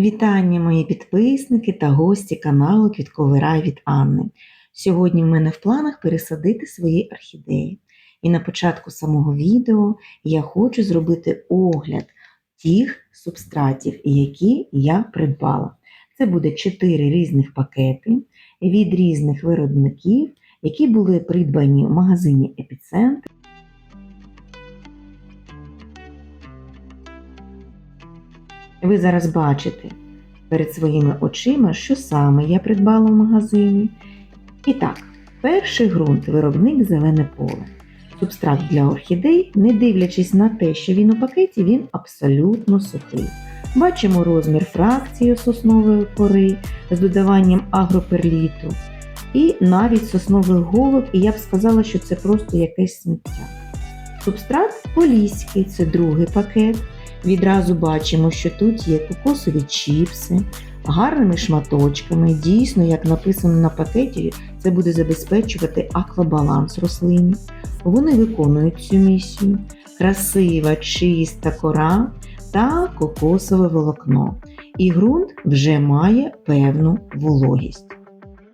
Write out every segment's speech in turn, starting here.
Вітання, мої підписники та гості каналу Квітковий рай від Анни. Сьогодні в мене в планах пересадити свої орхідеї. І на початку самого відео я хочу зробити огляд тих субстратів, які я придбала. Це буде 4 різних пакети від різних виробників, які були придбані в магазині Епіцентр. Ви зараз бачите перед своїми очима, що саме я придбала в магазині. І так, перший ґрунт виробник зелене поле. Субстрат для орхідей, не дивлячись на те, що він у пакеті, він абсолютно сухий. Бачимо розмір фракції соснової кори з додаванням агроперліту і навіть соснових голок, і я б сказала, що це просто якесь сміття. Субстрат поліський це другий пакет. Відразу бачимо, що тут є кокосові чіпси, гарними шматочками. Дійсно, як написано на пакеті, це буде забезпечувати аквабаланс рослині. Вони виконують цю місію. Красива, чиста кора та кокосове волокно. І ґрунт вже має певну вологість.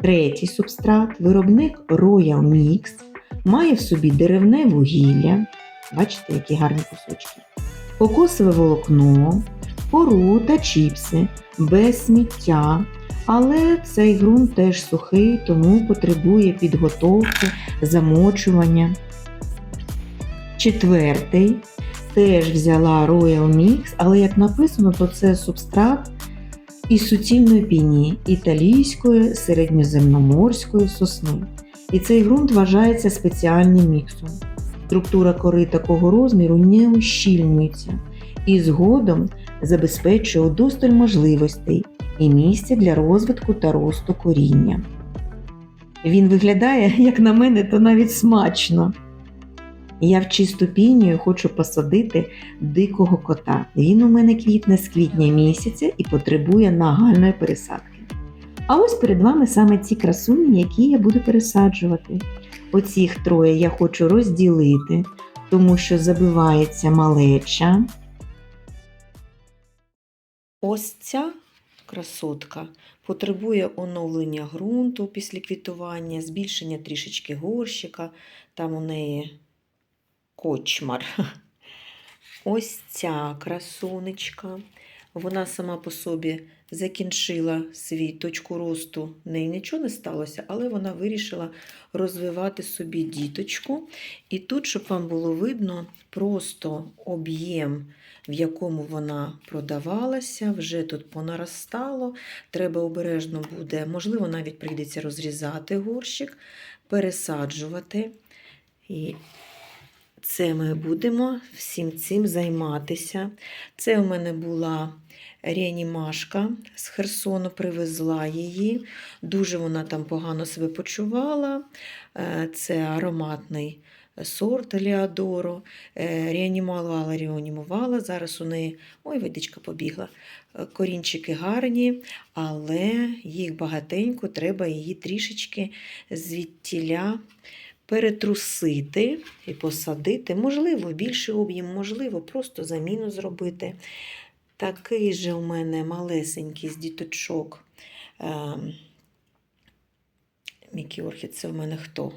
Третій субстрат, виробник Royal Mix, має в собі деревне вугілля. Бачите, які гарні кусочки кокосове волокно, кору та чіпси без сміття. Але цей ґрунт теж сухий, тому потребує підготовки, замочування. Четвертий теж взяла Royal Mix, але як написано, то це субстрат із суцільної піні італійської середньоземноморської сосни. І цей ґрунт вважається спеціальним міксом. Структура кори такого розміру не ущільнюється і згодом забезпечує удосталь можливостей і місця для розвитку та росту коріння. Він виглядає, як на мене, то навіть смачно. Я в чисту пінію хочу посадити дикого кота. Він у мене квітне з квітня місяця і потребує нагальної пересадки. А ось перед вами саме ці красуні, які я буду пересаджувати. Оцих троє я хочу розділити, тому що забивається малеча. Ось ця красотка потребує оновлення ґрунту після квітування, збільшення трішечки горщика. Там у неї кочмар. Ось ця красунечка. Вона сама по собі закінчила свій точку росту, в неї нічого не сталося, але вона вирішила розвивати собі діточку. І тут, щоб вам було видно, просто об'єм, в якому вона продавалася, вже тут понаростало. Треба обережно буде, можливо, навіть прийдеться розрізати горщик, пересаджувати. І це ми будемо всім цим займатися. Це у мене була реанімашка з Херсону, привезла її. Дуже вона там погано себе почувала. Е, Це ароматний сорт Леодоро. Е, Реанімувала, реанімувала. Зараз у неї ой, водичка побігла. Е, Корінчики гарні, але їх багатенько, треба її трішечки звідтіля перетрусити і посадити. Можливо, більший об'єм, можливо, просто заміну зробити. Такий же у мене малесенький з діточок. Ем, Мікі Орхід, це в мене хто?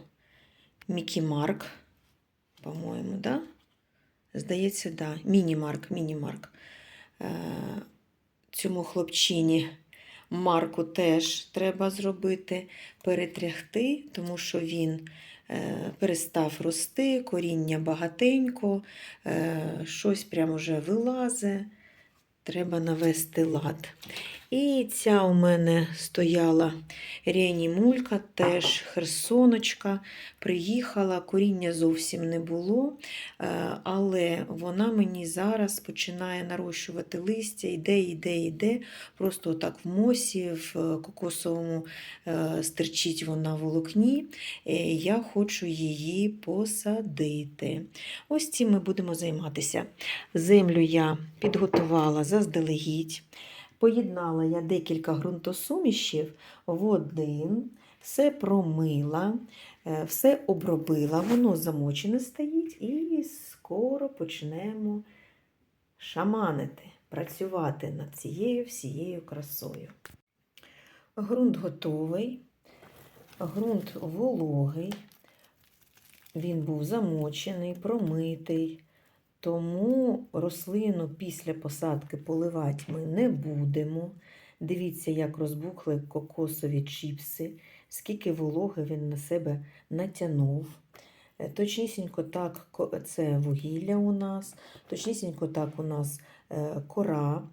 Мікі Марк, по-моєму, да? Здається, да. Міні-марк, міні-марк. Е, Цьому хлопчині Марку теж треба зробити, перетрягти, тому що він е, перестав рости, коріння багатенько, е, щось прямо вже вилазе. Треба навести лад. І ця у мене стояла реанімулька, теж херсоночка. Приїхала, коріння зовсім не було, е, але вона мені зараз починає нарощувати листя, йде, йде, йде. Просто отак в мосі, в кокосовому е, стерчить вона в волокні. Е, Я хочу її посадити. Ось цим ми будемо займатися. Землю я підготувала заздалегідь. Поєднала я декілька ґрунтосумішів в один, все промила, е, все обробила, воно замочене стоїть, і скоро почнемо шаманити. працювати над цією всією красою. Грунт готовий, грунт вологий, він був замочений, промитий, тому рослину після посадки поливати ми не будемо. Дивіться, як розбухли кокосові чіпси, скільки вологи він на себе натягнув. Е, Точнісінько так, це вугілля у нас, точнісінько так у нас е, кора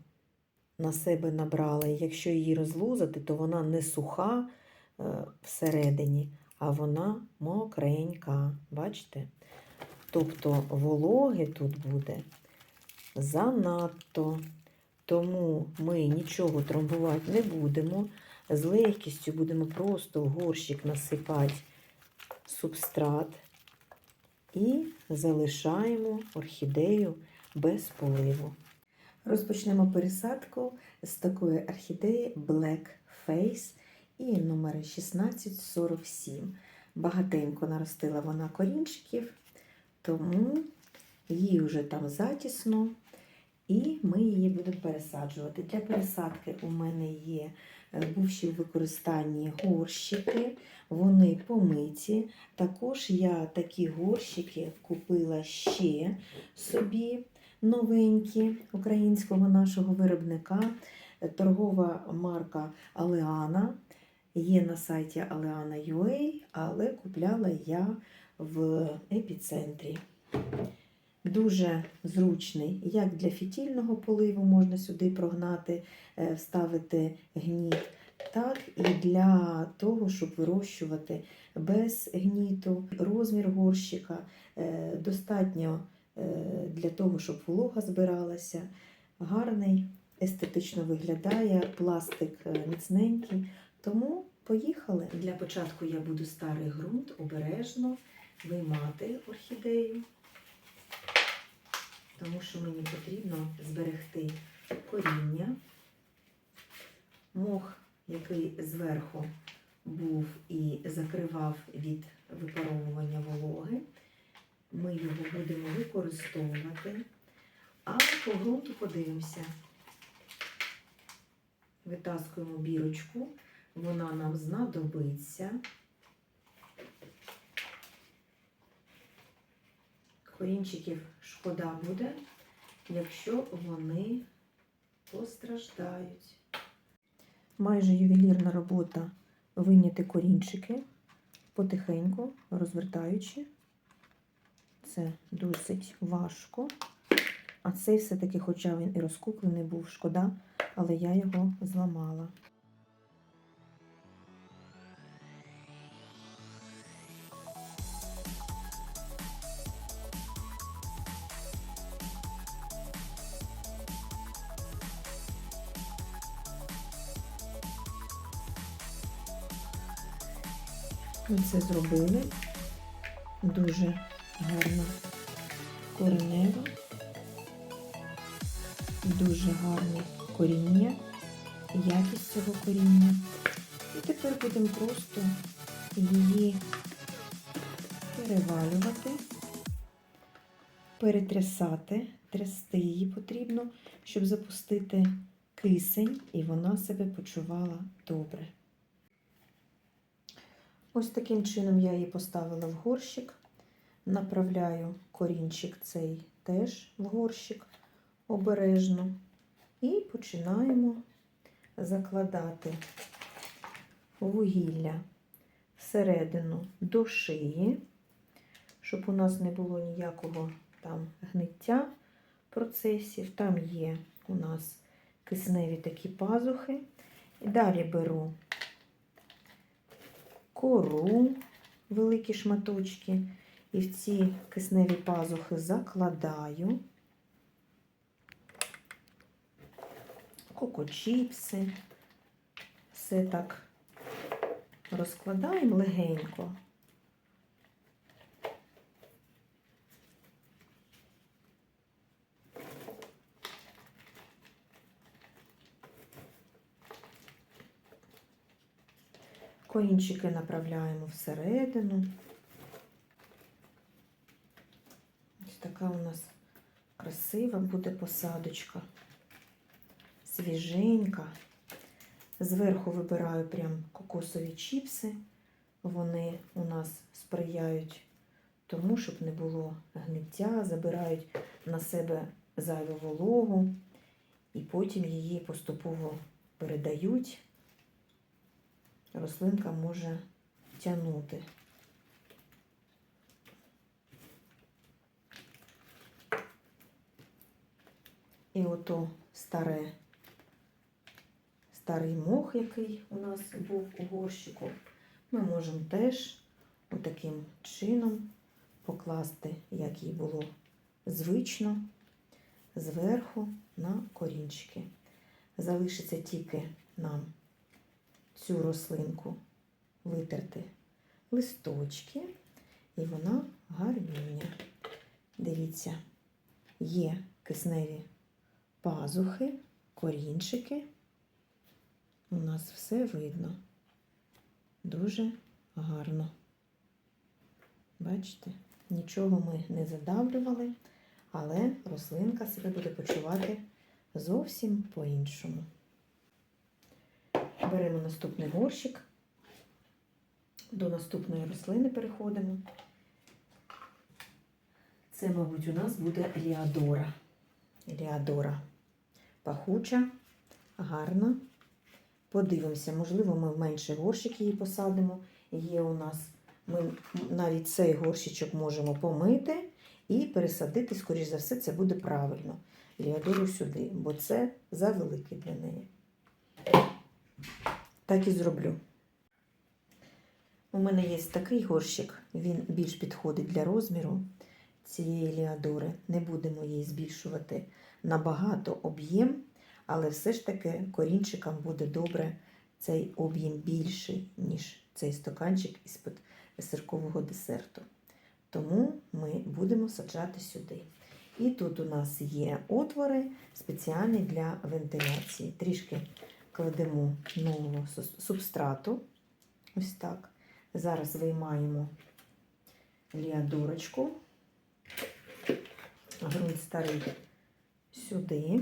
на себе набрала. І Якщо її розлузати, то вона не суха е, всередині, а вона мокренька. Бачите? Тобто вологи тут буде занадто. Тому ми нічого трамбувати не будемо. З легкістю будемо просто в горщик насипати субстрат і залишаємо орхідею без поливу. Розпочнемо пересадку з такої орхідеї Black Face і номер 1647. Багатенько наростила вона корінчиків, тому їй вже там затісно, і ми її будемо пересаджувати. Для пересадки у мене є е, бувші в використанні горщики, вони помиті. Також я такі горщики купила ще собі новенькі українського нашого виробника. Торгова марка Алеана. Є на сайті Aleana.ua, але купляла я в епіцентрі. Дуже зручний, як для фітільного поливу можна сюди прогнати, е, вставити гніт, так і для того, щоб вирощувати без гніту. Розмір горщика е, достатньо е, для того, щоб волога збиралася. Гарний, естетично виглядає, пластик міцненький. Тому поїхали. Для початку я буду старий ґрунт обережно виймати орхідею, тому що мені потрібно зберегти коріння. Мох, який зверху був і закривав від випаровування вологи, ми його будемо використовувати. А по ґрунту подивимося. Витаскуємо бірочку, вона нам знадобиться. Корінчиків шкода буде, якщо вони постраждають. Майже ювелірна робота вийняти корінчики потихеньку, розвертаючи. Це досить важко. А цей все-таки, хоча він і розкуплений був, шкода, але я його зламала. Ми це зробили. Дуже гарно коренево. Дуже гарне коріння, якість цього коріння. І тепер будемо просто її перевалювати, перетрясати, трясти її потрібно, щоб запустити кисень, і вона себе почувала добре. Ось таким чином я її поставила в горщик, направляю корінчик цей теж в горщик обережно і починаємо закладати вугілля всередину до шиї, щоб у нас не було ніякого там гниття процесів. Там є у нас кисневі такі пазухи. Далі беру кору, великі шматочки, і в ці кисневі пазухи закладаю. кокочіпси. Все так розкладаємо легенько. Корінчики направляємо всередину. Ось така у нас красива буде посадочка. свіженька. Зверху вибираю прям кокосові чіпси. Вони у нас сприяють тому, щоб не було гниття, забирають на себе зайву вологу і потім її поступово передають. Рослинка може тягнути. І ото старе, старий мох, який у нас був у горщику, ми можемо теж отаким чином покласти, як їй було звично, зверху на корінчики. Залишиться тільки нам цю рослинку витерти листочки, і вона гарнюня. Дивіться, є кисневі пазухи, корінчики. У нас все видно. Дуже гарно. Бачите, нічого ми не задавлювали, але рослинка себе буде почувати зовсім по-іншому. Беремо наступний горщик. До наступної рослини переходимо. Це, мабуть, у нас буде Ліадора. Ліадора пахуча, гарна. Подивимося, можливо, ми в менший горщик її посадимо. Є у нас, ми навіть цей горщичок можемо помити і пересадити, скоріш за все, це буде правильно. Ліадору сюди, бо це завеликий для неї. Так і зроблю. У мене є такий горщик, він більш підходить для розміру цієї ліадори. Не будемо її збільшувати набагато об'єм, але все ж таки корінчикам буде добре цей об'єм більший, ніж цей стаканчик із-під сиркового десерту. Тому ми будемо саджати сюди. І тут у нас є отвори спеціальні для вентиляції. Трішки кладемо нового субстрату. Ось так. Зараз виймаємо ліадорочку. Грунт старий сюди.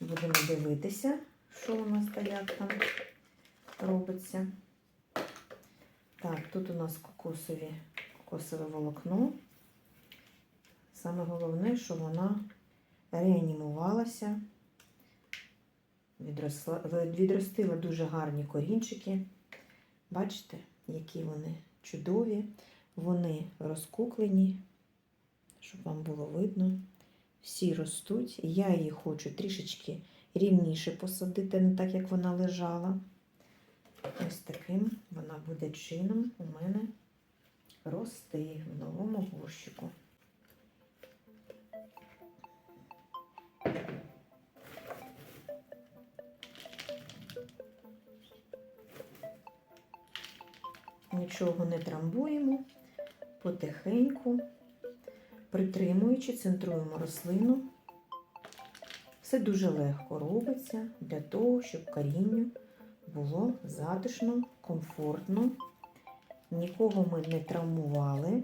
Будемо дивитися, що у нас та як там робиться. Так, тут у нас кокосові, кокосове волокно. Саме головне, що вона реанімувалася, відростила дуже гарні корінчики. Бачите, які вони чудові, вони розкуклені, щоб вам було видно. Всі ростуть. Я її хочу трішечки рівніше посадити, не так, як вона лежала. Ось таким вона буде чином у мене рости в новому горщику. Нічого не трамбуємо, потихеньку, притримуючи, центруємо рослину. Все дуже легко робиться для того, щоб корінню було затишно, комфортно. Нікого ми не травмували.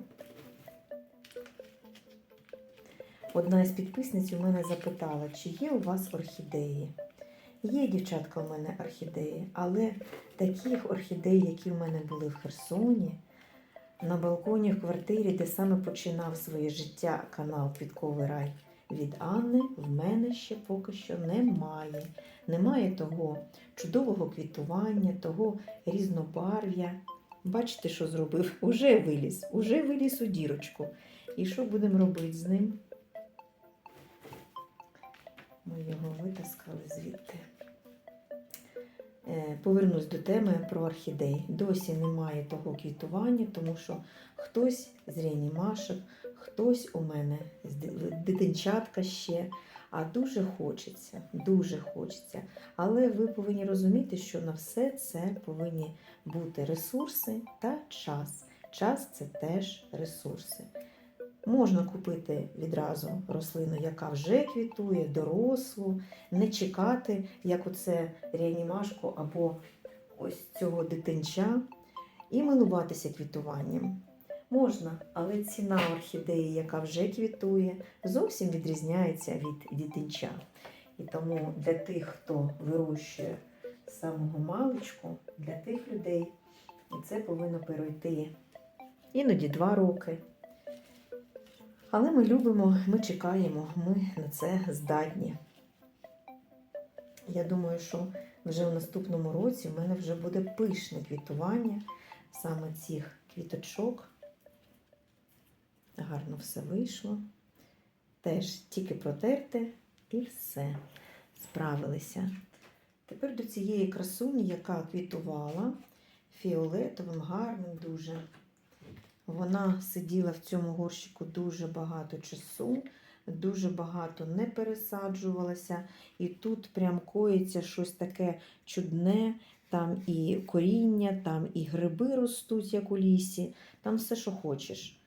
Одна із підписниць у мене запитала, чи є у вас орхідеї. Є, дівчатка, у мене орхідеї, але таких орхідей, які в мене були в Херсоні, на балконі в квартирі, де саме починав своє життя канал Квітковий рай від Анни, в мене ще поки що немає. Немає того чудового квітування, того різнобарв'я. Бачите, що зробив? Уже виліз, уже виліз у дірочку. І що будемо робити з ним? Ми його витаскали звідти. Е, Повернусь до теми про орхідей. Досі немає того квітування, тому що хтось з реанімашок, хтось у мене з дитинчатка ще. А дуже хочеться, дуже хочеться. Але ви повинні розуміти, що на все це повинні бути ресурси та час. Час це теж ресурси. Можна купити відразу рослину, яка вже квітує, дорослу, не чекати, як оце реанімашку або ось цього дитинча, і милуватися квітуванням. Можна, але ціна орхідеї, яка вже квітує, зовсім відрізняється від дитинча. І тому для тих, хто вирощує самого маличку, для тих людей це повинно перейти іноді два роки. Але ми любимо, ми чекаємо, ми на це здатні. Я думаю, що вже в наступному році в мене вже буде пишне квітування саме цих квіточок. Гарно все вийшло. Теж тільки протерти і все. Справилися. Тепер до цієї красуні, яка квітувала фіолетовим, гарним дуже. Вона сиділа в цьому горщику дуже багато часу, дуже багато не пересаджувалася. І тут прям коїться щось таке чудне. Там і коріння, там і гриби ростуть, як у лісі, там все, що хочеш.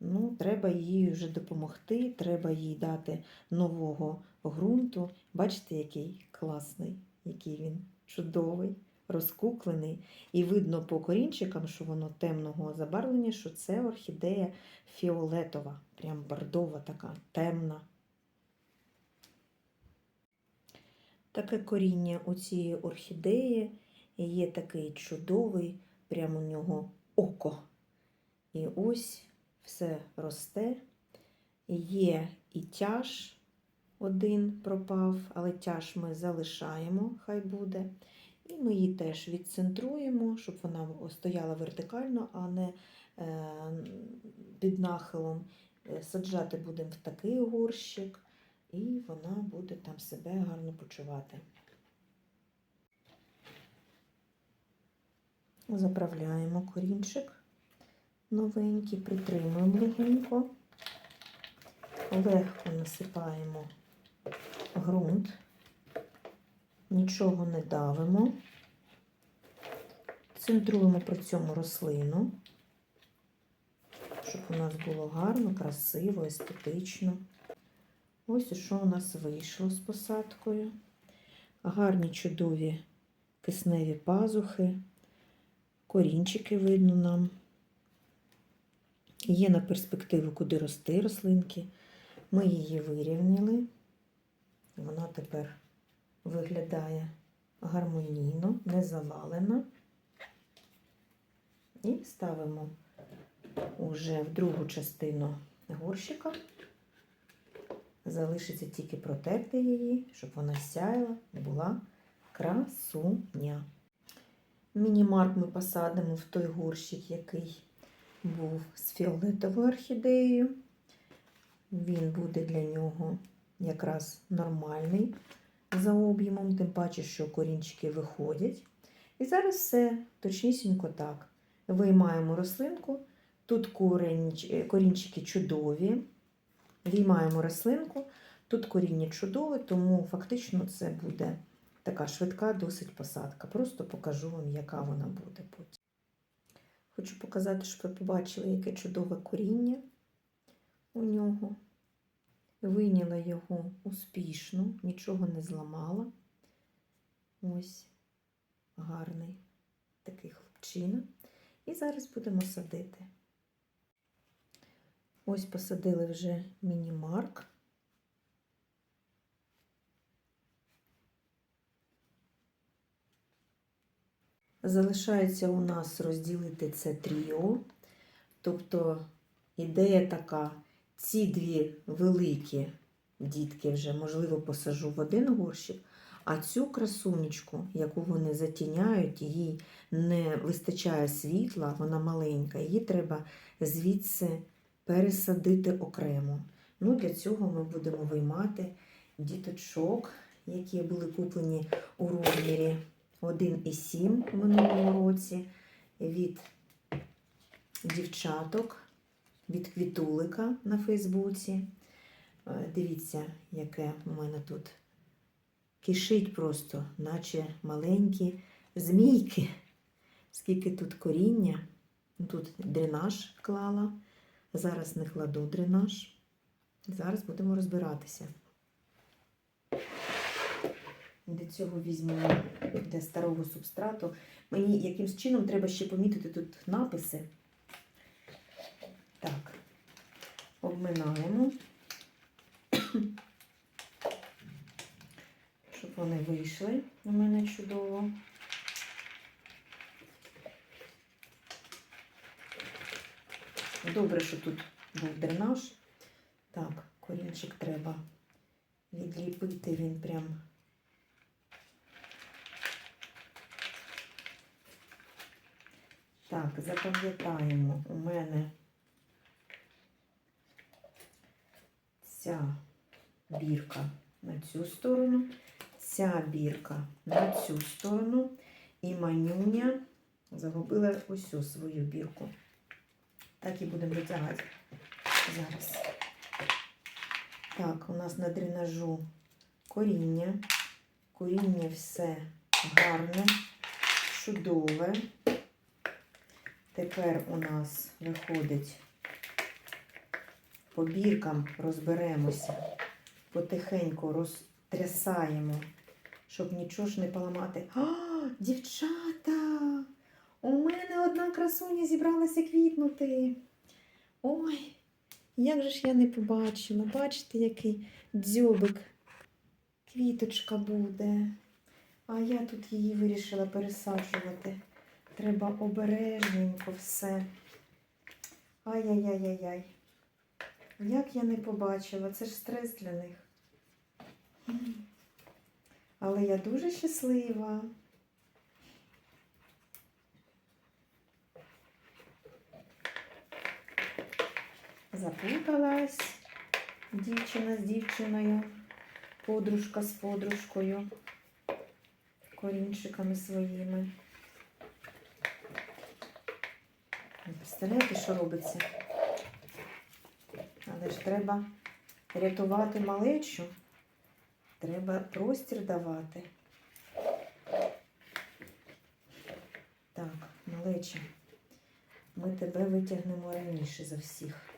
Ну, треба їй вже допомогти, треба їй дати нового ґрунту. Бачите, який класний, який він чудовий, розкуклений. І видно по корінчикам, що воно темного забарвлення, що це орхідея фіолетова, прям бордова така, темна. Таке коріння у цієї орхідеї є такий чудовий, прямо у нього око. І ось все росте. Є і тяж один пропав, але тяж ми залишаємо, хай буде. І ми її теж відцентруємо, щоб вона стояла вертикально, а не е, під нахилом. Е, Саджати будемо в такий горщик, і вона буде там себе гарно почувати. Заправляємо корінчик новенький, притримуємо легенько, легко насипаємо ґрунт, нічого не давимо, центруємо при цьому рослину, щоб у нас було гарно, красиво, естетично. Ось і що у нас вийшло з посадкою. Гарні чудові кисневі пазухи, корінчики видно нам. Є на перспективу, куди рости рослинки. Ми її вирівняли. Вона тепер виглядає гармонійно, не завалена. І ставимо уже в другу частину горщика. Залишиться тільки протерти її, щоб вона сяяла була красуня. Мінімарк ми посадимо в той горщик, який був з фіолетовою орхідеєю. Він буде для нього якраз нормальний за об'ємом, тим паче, що корінчики виходять. І зараз все точнісінько так. Виймаємо рослинку, тут корінь, корінчики чудові. Виймаємо рослинку, тут коріння чудове, тому фактично це буде така швидка, досить посадка. Просто покажу вам, яка вона буде потім. Хочу показати, щоб ви побачили, яке чудове коріння у нього. Вийняла його успішно, нічого не зламала. Ось гарний такий хлопчина. І зараз будемо садити. Ось посадили вже міні-марк. Залишається у нас розділити це тріо. Тобто ідея така, ці дві великі дітки вже, можливо, посажу в один горщик, а цю красунечку, яку вони затіняють, їй не вистачає світла, вона маленька, її треба звідси пересадити окремо. Ну, Для цього ми будемо виймати діточок, які були куплені у розмірі 1,7 в минулому році від дівчаток, від квітулика на Фейсбуці. Е, Дивіться, яке у мене тут кишить просто, наче маленькі змійки. Скільки тут коріння. Тут дренаж клала. Зараз не кладу дренаж. Зараз будемо розбиратися. Для цього візьму для старого субстрату. Мені якимсь чином треба ще помітити тут написи. Так, обминаємо. вони вийшли у мене чудово. Добре, що тут був дренаж. Так, корінчик треба відліпити, він прям. Так, запам'ятаємо, у мене ця бірка на цю сторону, ця бірка на цю сторону, і манюня загубила цю свою бірку. Так і будемо витягати зараз. Так, у нас на дренажу коріння. Коріння все гарне, чудове. Тепер у нас виходить по біркам розберемося, потихеньку розтрясаємо, щоб нічого ж не поламати. А, дівчата! У мене одна красуня зібралася квітнути. Ой, як же ж я не побачила. Бачите, який дзьобик квіточка буде. А я тут її вирішила пересаджувати. Треба обережненько все. Ай-яй-яй-яй-яй. Як я не побачила, це ж стрес для них. Але я дуже щаслива. Запуталась дівчина з дівчиною, подружка з подружкою, корінчиками своїми. Представляєте, що робиться? Але ж треба рятувати малечу. Треба простір давати. Так, малеча, ми тебе витягнемо раніше за всіх.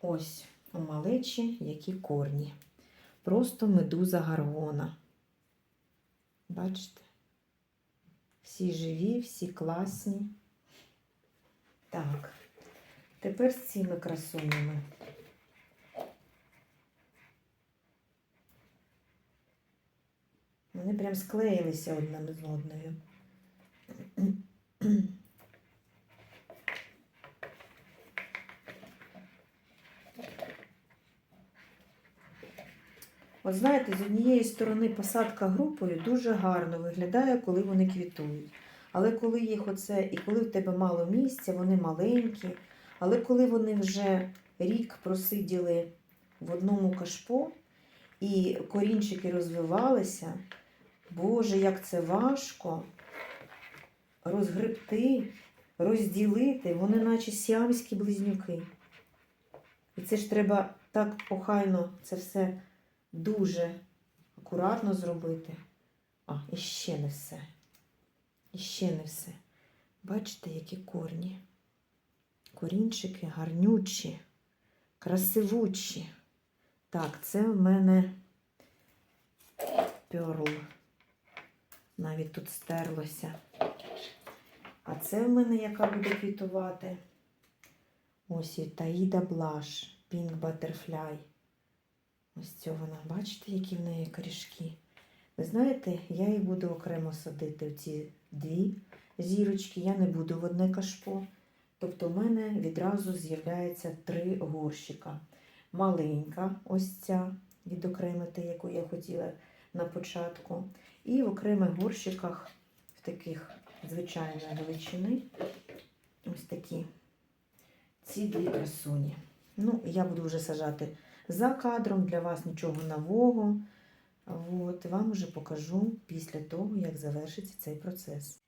Ось у малечі які корні. Просто медуза гаргона. Бачите? Всі живі, всі класні. Так, тепер з цими красунями. Вони прям склеїлися одна з одною. От знаєте, з однієї сторони посадка групою дуже гарно виглядає, коли вони квітують. Але коли їх оце, і коли в тебе мало місця, вони маленькі. Але коли вони вже рік просиділи в одному кашпо і корінчики розвивалися, Боже, як це важко розгребти, розділити, вони наче сіамські близнюки. І це ж треба так охайно це все дуже акуратно зробити. А, і ще не все. І ще не все. Бачите, які корні. Корінчики гарнючі, красивучі. Так, це в мене перл. Навіть тут стерлося. А це в мене яка буде квітувати? Ось і Таїда Блаш, Pink Butterfly. Ось цього вона, бачите, які в неї корішки. Ви знаєте, я їх буду окремо садити в ці дві зірочки. Я не буду в одне кашпо. Тобто в мене відразу з'являється три горщика. Маленька, ось ця відокремити, яку я хотіла на початку. І в окремих горщиках в таких звичайної величини. Ось такі ці дві красуні. Ну, я буду вже сажати за кадром, для вас нічого нового. От, вам вже покажу після того, як завершиться цей процес.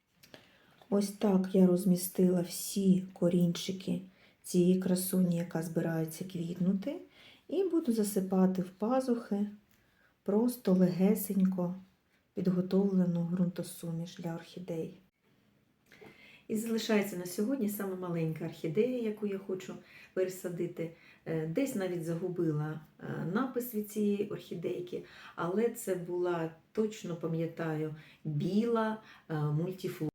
Ось так я розмістила всі корінчики цієї красуні, яка збирається квітнути, і буду засипати в пазухи просто легесенько підготовлену ґрунтосуміш для орхідей. І залишається на сьогодні саме маленька орхідея, яку я хочу пересадити. Е, Десь навіть загубила е, напис від цієї орхідейки, але це була, точно пам'ятаю, біла е, мультифлора.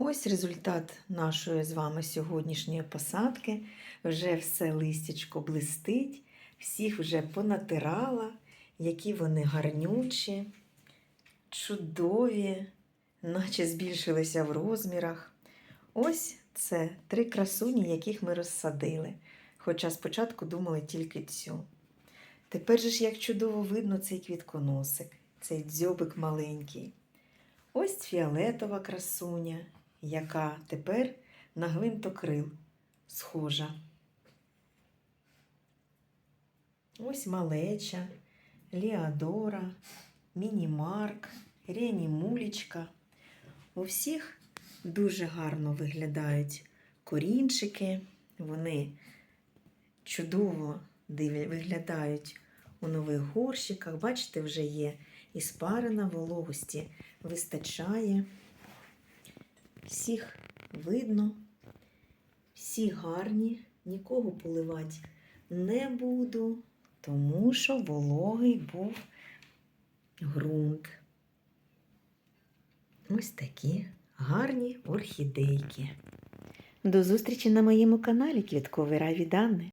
Ось результат нашої з вами сьогоднішньої посадки. Вже все листячко блистить, всіх вже понатирала, які вони гарнючі. чудові, наче збільшилися в розмірах. Ось це три красуні, яких ми розсадили. Хоча спочатку думали тільки цю. Тепер же ж як чудово видно цей квітконосик, цей дзьобик маленький. Ось фіолетова красуня, яка тепер на гвинтокрил схожа. Ось малеча, Ліадора, Мінімарк, Реанімулечка. У всіх дуже гарно виглядають корінчики. Вони чудово виглядають у нових горщиках. Бачите, вже є і спарена вологості вистачає. Всіх видно, всі гарні, нікого поливати не буду, тому що вологий був ґрунт. Ось такі гарні орхідейки. До зустрічі на моєму каналі Квітковий Раві від Анни.